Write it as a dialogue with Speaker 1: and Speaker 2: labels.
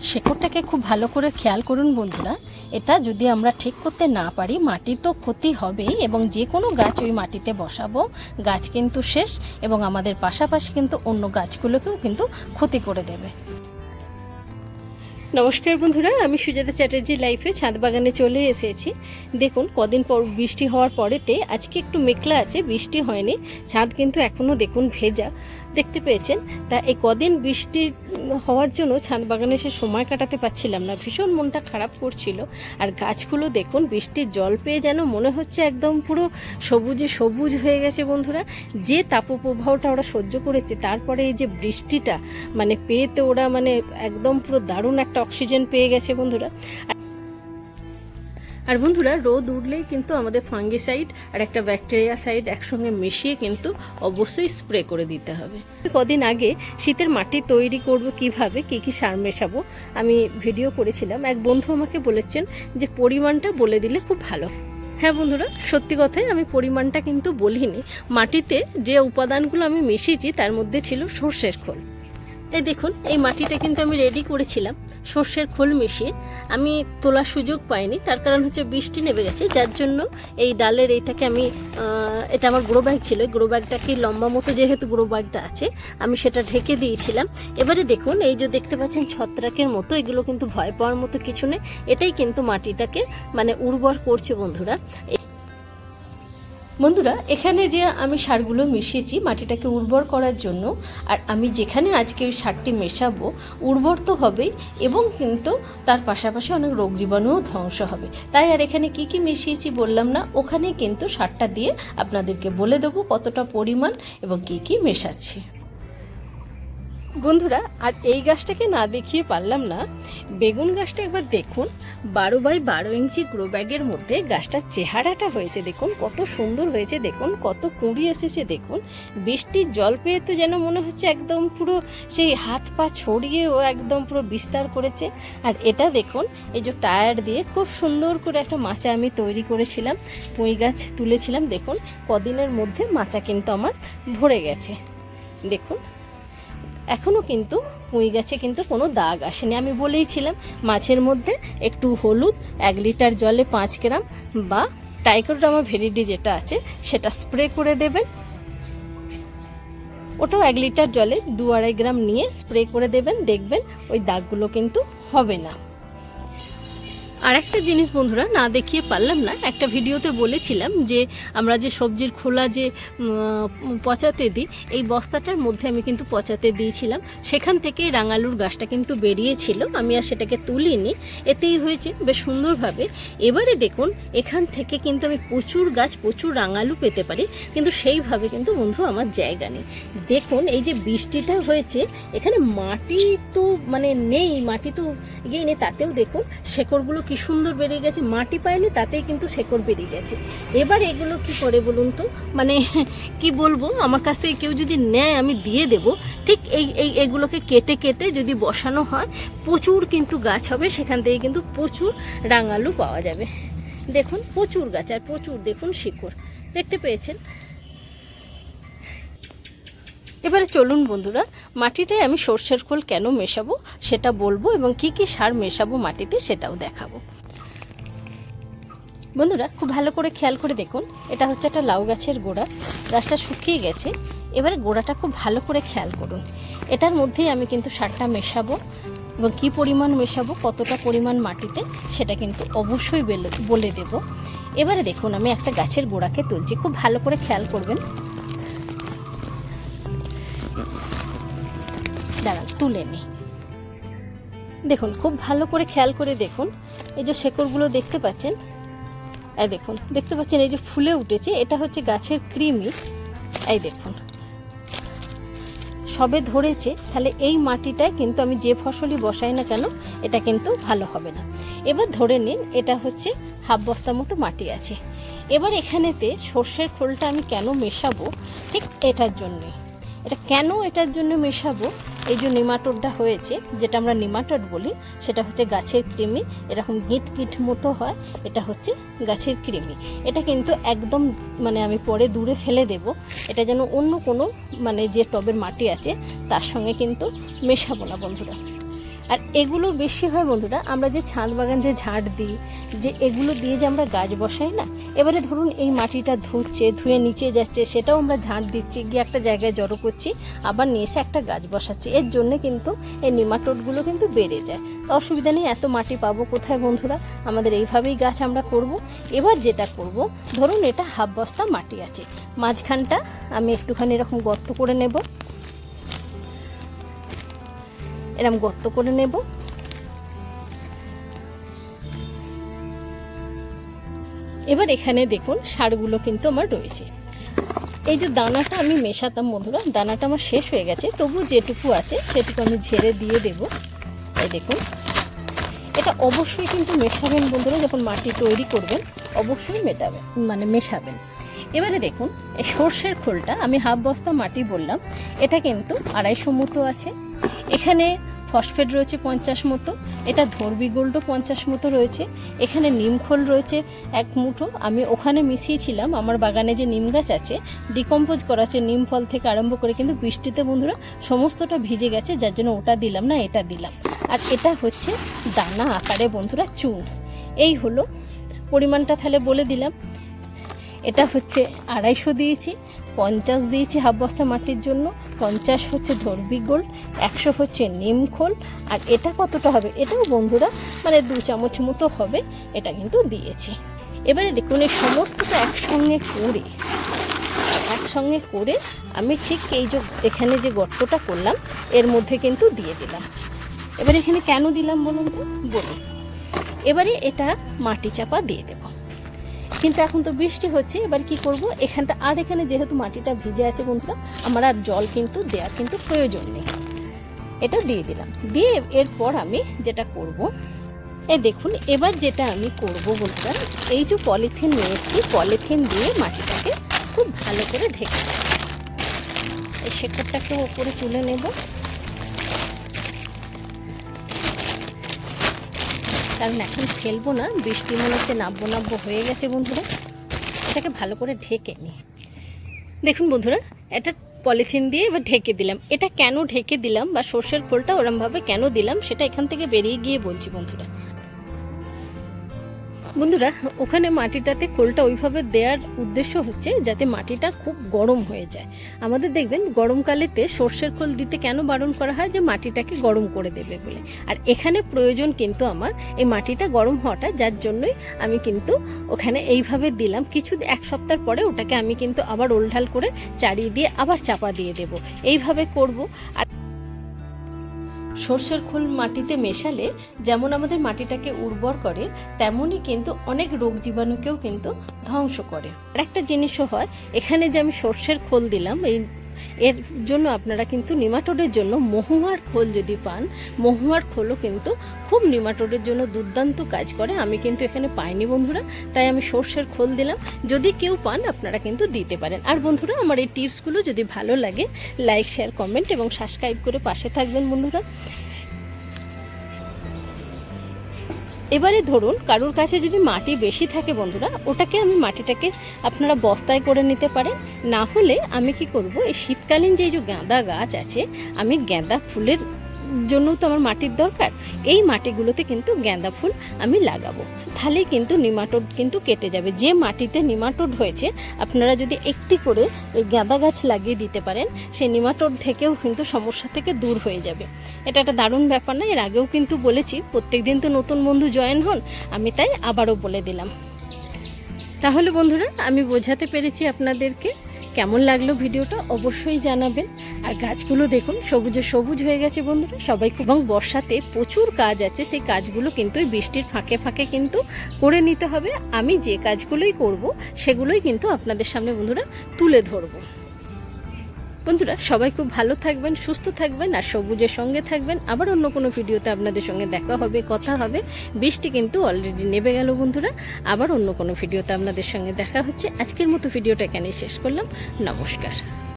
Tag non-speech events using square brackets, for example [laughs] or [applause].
Speaker 1: শেকড়টাকে খুব ভালো করে খেয়াল করুন বন্ধুরা। এটা যদি আমরা ঠিক করতে না পারি, মাটি তো ক্ষতি হবেই এবং যে কোনো গাছ ওই মাটিতে বসাবো, গাছ কিন্তু শেষ এবং আমাদের পাশাপাশি কিন্তু অন্য গাছগুলোকেও কিন্তু ক্ষতি করে দেবে। নমস্কার বন্ধুরা, আমি সুজাতা চ্যাটার্জি লাইফে ছাদ বাগানে চলে এসেছি। দেখুন, কদিন পর বৃষ্টি হওয়ার পরেতে আজকে একটু মেঘলা আছে, বৃষ্টি হয়নি, ছাদ কিন্তু এখনও দেখুন ভেজা। দেখতে পেয়েছেন। তা এই কদিন বৃষ্টি হওয়ার জন্য ছাদ বাগানে সে সময় কাটাতে পারছিলাম না। ভীষণ মনটা খারাপ করছিল। আর গাছগুলো দেখুন, বৃষ্টির জল পেয়ে যেন মনে হচ্ছে একদম পুরো সবুজে সবুজ হয়ে গেছে বন্ধুরা। যে তাপপ্রবাহটা ওরা সহ্য করেছে, তারপরে এই যে বৃষ্টিটা মানে পেয়েতে ওরা মানে একদম পুরো দারুণ একটা অক্সিজেন পেয়ে গেছে বন্ধুরা। আর বন্ধুরা, রোদ উঠলেই কিন্তু আমাদের ফাঙ্গিসাইড আর একটা ব্যাকটেরিয়া সাইড একসঙ্গে মিশিয়ে কিন্তু অবশ্যই স্প্রে করে দিতে হবে। কদিন আগে শীতের মাটি তৈরি করব কীভাবে, কি কি সার মেশাবো, আমি ভিডিও করেছিলাম। এক বন্ধু আমাকে বলেছেন যে পরিমাণটা বলে দিলে খুব ভালো। হ্যাঁ বন্ধুরা, সত্যি কথাই আমি পরিমাণটা কিন্তু বলিনি। মাটিতে যে উপাদানগুলো আমি মিশিয়েছি তার মধ্যে ছিল সর্ষের খোল। এই দেখুন, এই মাটিটা কিন্তু আমি রেডি করেছিলাম, সর্ষের খোল মিশিয়ে। আমি তোলার সুযোগ পাইনি, তার কারণ হচ্ছে বৃষ্টি নেমে গেছে, যার জন্য এই ডালের এইটাকে আমি এটা আমার গ্রো ব্যাগ ছিল গ্রো ব্যাগটাকে লম্বা মতো যেহেতু গ্রো ব্যাগটা আছে, আমি সেটা ঢেকে দিয়েছিলাম। এবারে দেখুন, এই যে দেখতে পাচ্ছেন ছত্রাকের মতো, এগুলো কিন্তু ভয় পাওয়ার মতো কিছু নেই, এটাই কিন্তু মাটিটাকে মানে উর্বর করছে বন্ধুরা। বন্ধুরা, এখানে যে আমি সারগুলো মিশিয়েছি মাটিটাকে উর্বর করার জন্য, আর আমি যেখানে আজকে ওই সারটি মেশাবো, উর্বর তো হবেই এবং কিন্তু তার পাশাপাশি অনেক রোগ জীবাণুও ধ্বংস হবে। তাই আর এখানে কি কি মিশিয়েছি বললাম না ওখানে কিন্তু সারটা দিয়ে আপনাদেরকে বলে দেবো কতটা পরিমাণ এবং কি কি মেশাচ্ছি। বন্ধুরা, আর এই গাছটাকে না দেখিয়ে পারলাম না। বেগুন গাছটা একবার দেখুন, বারো বাই বারো ইঞ্চি গ্রো ব্যাগের মধ্যে গাছটার চেহারাটা হয়েছে দেখুন, কত সুন্দর হয়েছে দেখুন, কত কুঁড়ি এসেছে দেখুন। বৃষ্টির জল পেয়ে তো যেন মনে হচ্ছে একদম পুরো সেই হাত পা ছড়িয়ে ও একদম পুরো বিস্তার করেছে। আর এটা দেখুন, এই যে টায়ার দিয়ে খুব সুন্দর করে একটা মাচা আমি তৈরি করেছিলাম, পুঁই গাছ তুলেছিলাম দেখুন, কদিনের মধ্যে মাচা কিন্তু আমার ভরে গেছে। দেখুন এখনও কিন্তু পুঁই গাছে কিন্তু কোনো দাগ আসেনি। আমি বলেইছিলাম, মাছের মধ্যে একটু হলুদ, এক লিটার জলে পাঁচ গ্রাম বা টাইকোড্রামা ভেরিডি যেটা আছে, সেটা স্প্রে করে দেবেন। ওটাও এক লিটার জলে দু আড়াই গ্রাম নিয়ে স্প্রে করে দেবেন, দেখবেন ওই দাগগুলো কিন্তু হবে না। আর একটা জিনিস বন্ধুরা, না দেখিয়ে পারলাম না, একটা ভিডিওতে বলেছিলাম যে আমরা যে সবজির খোলা যে পচাতে দিই, এই বস্তাটার মধ্যে আমি কিন্তু পচাতে দিয়েছিলাম। সেখান থেকে রাঙালুর গাছটা কিন্তু বেরিয়েছিল, আমি আর সেটাকে তুলিনি। এতেই হয়েছে, বেশ সুন্দরভাবে। এবারে দেখুন, এখান থেকে কিন্তু আমি প্রচুর গাছ, প্রচুর রাঙালু পেতে পারি, কিন্তু সেইভাবে কিন্তু বন্ধু আমার জায়গা নেই। দেখুন, এই যে বৃষ্টিটা হয়েছে, এখানে মাটি তো মানে নেই, মাটি তো ইয়ে নেই, তাতেও দেখুন, শেকড়গুলো কি সুন্দর বেরিয়ে গেছে, মাটি পায়নি তাতেই কিন্তু শেকড় বেরিয়ে গেছে। এবার এগুলো কি করে বলুন তো? মানে [laughs] কি বলব? আমার কাছ থেকে কেউ যদি নেয়, আমি দিয়ে দেব। ঠিক এই এই, এগুলোকে কেটে কেটে যদি বসানো হয়, প্রচুর কিন্তু গাছ হবে, সেখান থেকে কিন্তু প্রচুর রাঙালু পাওয়া যাবে। দেখুন, প্রচুর গাছ, আর প্রচুর দেখুন শিকড়। দেখতে পেয়েছেন? এবারে চলুন বন্ধুরা, মাটিটায় আমি সর্ষের খোল কেন মেশাবো সেটা বলব এবং কি কি সার মেশাবো মাটিতে সেটাও দেখাবো। বন্ধুরা, খুব ভালো করে খেয়াল করে দেখুন, এটা হচ্ছে একটা লাউ গাছের গোড়া, গাছটা শুকিয়ে গেছে, এবারে গোড়াটা খুব ভালো করে খেয়াল করুন। এটার মধ্যেই আমি কিন্তু সারটা মেশাবো এবং কী পরিমাণ মেশাবো, কতটা পরিমাণ মাটিতে, সেটা কিন্তু অবশ্যই বেলে- বলে দেব। এবারে দেখুন, আমি একটা গাছের গোড়াকে তুলছি, খুব ভালো করে খেয়াল করবেন। তুলে নিই দেখুন, খুব ভালো করে খেয়াল করে দেখুন। এই যে শেকড়গুলো দেখতে পাচ্ছেন, এই দেখুন, দেখতে পাচ্ছেন এই যে ফুলে উঠেছে, এটা হচ্ছে গাছের কৃমি। এই দেখুন, সবে ধরেছে, তাহলে এই মাটিটায় কিন্তু আমি যে ফসলই বসাই না কেন, এটা কিন্তু ভালো হবে না। এবার ধরে নিন, এটা হচ্ছে হাফ বস্তার মতো মাটি আছে। এবার এখানেতে সর্ষের খোলটা আমি কেন মেশাবো? ঠিক এটার জন্যে। এটা কেন এটার জন্য মেশাবো? এই যে নিমাটোডটা হয়েছে, যেটা আমরা নিমাটোড বলি, সেটা হচ্ছে গাছের কৃমি। এরকম গিট গিট মতো হয়, এটা হচ্ছে গাছের কৃমি। এটা কিন্তু একদম মানে আমি পরে দূরে ফেলে দেব। এটা যেন অন্য কোনো মানে যে টবের মাটি আছে, তার সঙ্গে কিন্তু মেশাবো না বন্ধুরা। আর এগুলো বেশি হয় বন্ধুরা, আমরা যে ছাদ বাগান যে ঝাড় দিই, যে এগুলো দিয়ে যে আমরা গাছ বসাই না, এবারে ধরুন এই মাটিটা ধুচ্ছে, ধুয়ে নিচে যাচ্ছে, সেটাও আমরা ঝাড় দিচ্ছি, গিয়ে একটা জায়গায় জড়ো করছি, আবার নিয়ে এসে একটা গাছ বসাচ্ছি। এর জন্য কিন্তু এই নিমাটোডগুলো কিন্তু বেড়ে যায়। তো অসুবিধা নেই, এত মাটি পাবো কোথায় বন্ধুরা? আমাদের এইভাবেই গাছ আমরা করব। এবার যেটা করব, ধরুন এটা হাফ বস্তা মাটি আছে। মাঝখানটা আমি একটুখানি এরকম গর্ত করে নেব। এরকম গর্ত করে নেব। এবার এখানে দেখুন, সারগুলো কিন্তু আমার রয়েছে। এই যে দানাটা আমি মেশাতাম বন্ধুরা, দানাটা আমার শেষ হয়ে গেছে তবু যেটুকু আছে সেটুকু আমি ঝেড়ে দিয়ে দেব। এই দেখুন, এটা অবশ্যই কিন্তু মেশাবেন বন্ধুরা, যখন মাটি তৈরি করবেন, অবশ্যই মেটাবেন মানে মেশাবেন। এবারে দেখুন, এই সর্ষের খোলটা আমি হাফ বস্তা মাটি বললাম, এটা কিন্তু আড়াইশো মতো আছে। এখানে ফসফেট রয়েছে পঞ্চাশ মতো, এটা ধর্বি গোল্ডও পঞ্চাশ মতো রয়েছে। এখানে নিমখোল রয়েছে এক মুঠো, আমি ওখানে মিশিয়েছিলাম, আমার বাগানে যে নিম গাছ আছে, ডিকম্পোজ করা আছে নিম ফল থেকে আরম্ভ করে, কিন্তু বৃষ্টিতে বন্ধুরা সমস্তটা ভিজে গেছে, যার জন্য ওটা দিলাম না, এটা দিলাম। আর এটা হচ্ছে দানা আকারে বন্ধুরা চুন। এই হলো পরিমাণটা তাহলে বলে দিলাম। এটা হচ্ছে আড়াইশো দিয়েছি, পঞ্চাশ দিয়েছি হাফ বস্তা মাটির জন্য, পঞ্চাশ হচ্ছে ধর্বি গোল্ড, একশো হচ্ছে নিমখোল আর এটা কতটা হবে এটাও বন্ধুরা মানে দু চামচ মতো হবে, এটা কিন্তু দিয়েছি। এবারে দেখুন এই সমস্তটা একসঙ্গে করে একসঙ্গে করে আমি ঠিক এই যে এখানে যে গর্তটা করলাম, এর মধ্যে কিন্তু দিয়ে দিলাম। এবার এখানে কেন দিলাম বলুন তো? বলুন। এবারে এটা মাটি চাপা দিয়ে দেব। কিন্তু এখন তো বৃষ্টি হচ্ছে, এবার কি করব? এখানটা, আর এখানে যেহেতু মাটিটা ভিজে আছে বন্ধুরা, আমার আর জল কিন্তু দেওয়ার কিন্তু প্রয়োজন নেই। এটা দিয়ে দিলাম। দিয়ে এরপর আমি যেটা করব, এ দেখুন, এবার যেটা আমি করব বন্ধুরা, এই যে পলিথিন নিয়ে এসেছি, পলিথিন দিয়ে মাটিটাকে খুব ভালো করে ঢেকে। এই শেকড়টাকে ওপরে তুলে নেব। কারণ এখন ফেলব না, বৃষ্টি মনে হচ্ছে নাব্য নাব্য হয়ে গেছে বন্ধুরা। এটাকে ভালো করে ঢেকে নিই দেখুন বন্ধুরা এটা পলিথিন দিয়ে এবার ঢেকে দিলাম। এটা কেন ঢেকে দিলাম বা সর্ষের খোলটা ওরমভাবে কেন দিলাম, সেটা এখান থেকে বেরিয়ে গিয়ে বলছি বন্ধুরা। বন্ধুরা, ওখানে মাটিটাতে খোলটা ওইভাবে দেওয়ার উদ্দেশ্য হচ্ছে যাতে মাটিটা খুব গরম হয়ে যায়। আমাদের দেখবেন, গরমকালেতে সর্ষের খোল দিতে কেন বারণ করা হয় যে মাটিটাকে গরম করে দেবে বলে। আর এখানে প্রয়োজন কিন্তু আমার এই মাটিটা গরম হওয়াটা, যার জন্যই আমি কিন্তু ওখানে এইভাবে দিলাম। কিছু এক সপ্তাহ পরে ওটাকে আমি কিন্তু আবার ওলঢাল করে চাড়িয়ে দিয়ে আবার চাপা দিয়ে দেব। এইভাবে করব। আর সর্ষের খোল মাটিতে মেশালে যেমন আমাদের মাটিটাকে উর্বর করে, তেমনই কিন্তু অনেক রোগ জীবাণুকেও কিন্তু ধ্বংস করে। আর একটা জিনিসও হয়, এখানে যে আমি সর্ষের খোল দিলাম, এই এর জন্য আপনারা কিন্তু নিমাটোডের জন্য মহুয়ার খোল যদি পান, মহুয়ার খোলও কিন্তু খুব নিমাটোডের জন্য দুর্দান্ত কাজ করে। আমি কিন্তু এখানে পাইনি বন্ধুরা, তাই আমি সর্ষের খোল দিলাম। যদি কেউ পান, আপনারা কিন্তু দিতে পারেন। আর বন্ধুরা, আমার এই টিপসগুলো যদি ভালো লাগে, লাইক, শেয়ার, কমেন্ট এবং সাবস্ক্রাইব করে পাশে থাকবেন বন্ধুরা। এবারে ধরুন, কারুর কাছে যদি মাটি বেশি থাকে বন্ধুরা, ওটাকে আমি মাটিটাকে আপনারা বস্তায় করে নিতে পারেন। না হলে আমি কি করব, এই শীতকালীন যে যে গাঁদা গাছ আছে, আমি গাঁদা ফুলের জন্য তো আমার মাটির দরকার। এই মাটিগুলোতে কিন্তু গাঁদা ফুল আমি লাগাবো। তাহলে কিন্তু নিমাটোড কিন্তু কেটে যাবে। যে মাটিতে নিমাটোড হয়েছে, আপনারা যদি একটি করে এই গাঁদা গাছ লাগিয়ে দিতে পারেন সেই নিমাটোড থেকেও কিন্তু সমস্যা থেকে দূর হয়ে যাবে। এটা একটা দারুণ ব্যাপার না? এর আগেও কিন্তু বলেছি, প্রত্যেকদিন তো নতুন বন্ধু জয়েন হন, আমি তাই আবারও বলে দিলাম। তাহলে বন্ধুরা, আমি বোঝাতে পেরেছি আপনাদেরকে কেমন লাগল ভিডিওটা অবশ্যই জানাবেন। আর গাছগুলো দেখুন, সবুজে সবুজ হয়ে গেছে বন্ধুরা। সবাই খুব এবং বর্ষাতে প্রচুর কাজ আছে, সেই কাজগুলো কিন্তু বৃষ্টির ফাঁকে ফাঁকে কিন্তু করে নিতে হবে। আমি যে কাজগুলোই করব, সেগুলোই কিন্তু আপনাদের সামনে বন্ধুরা তুলে ধরবো। বন্ধুরা, সবাই খুব ভালো থাকবেন, সুস্থ থাকবেন আর সবুজের সঙ্গে থাকবেন। আবার অন্য কোনো ভিডিওতে আপনাদের সঙ্গে দেখা হবে, কথা হবে। বৃষ্টি কিন্তু অলরেডি নেবে গেল বন্ধুরা। আবার অন্য কোনো ভিডিওতে আপনাদের সঙ্গে দেখা হচ্ছে। আজকের মতো ভিডিওটা এখানেই শেষ করলাম। নমস্কার।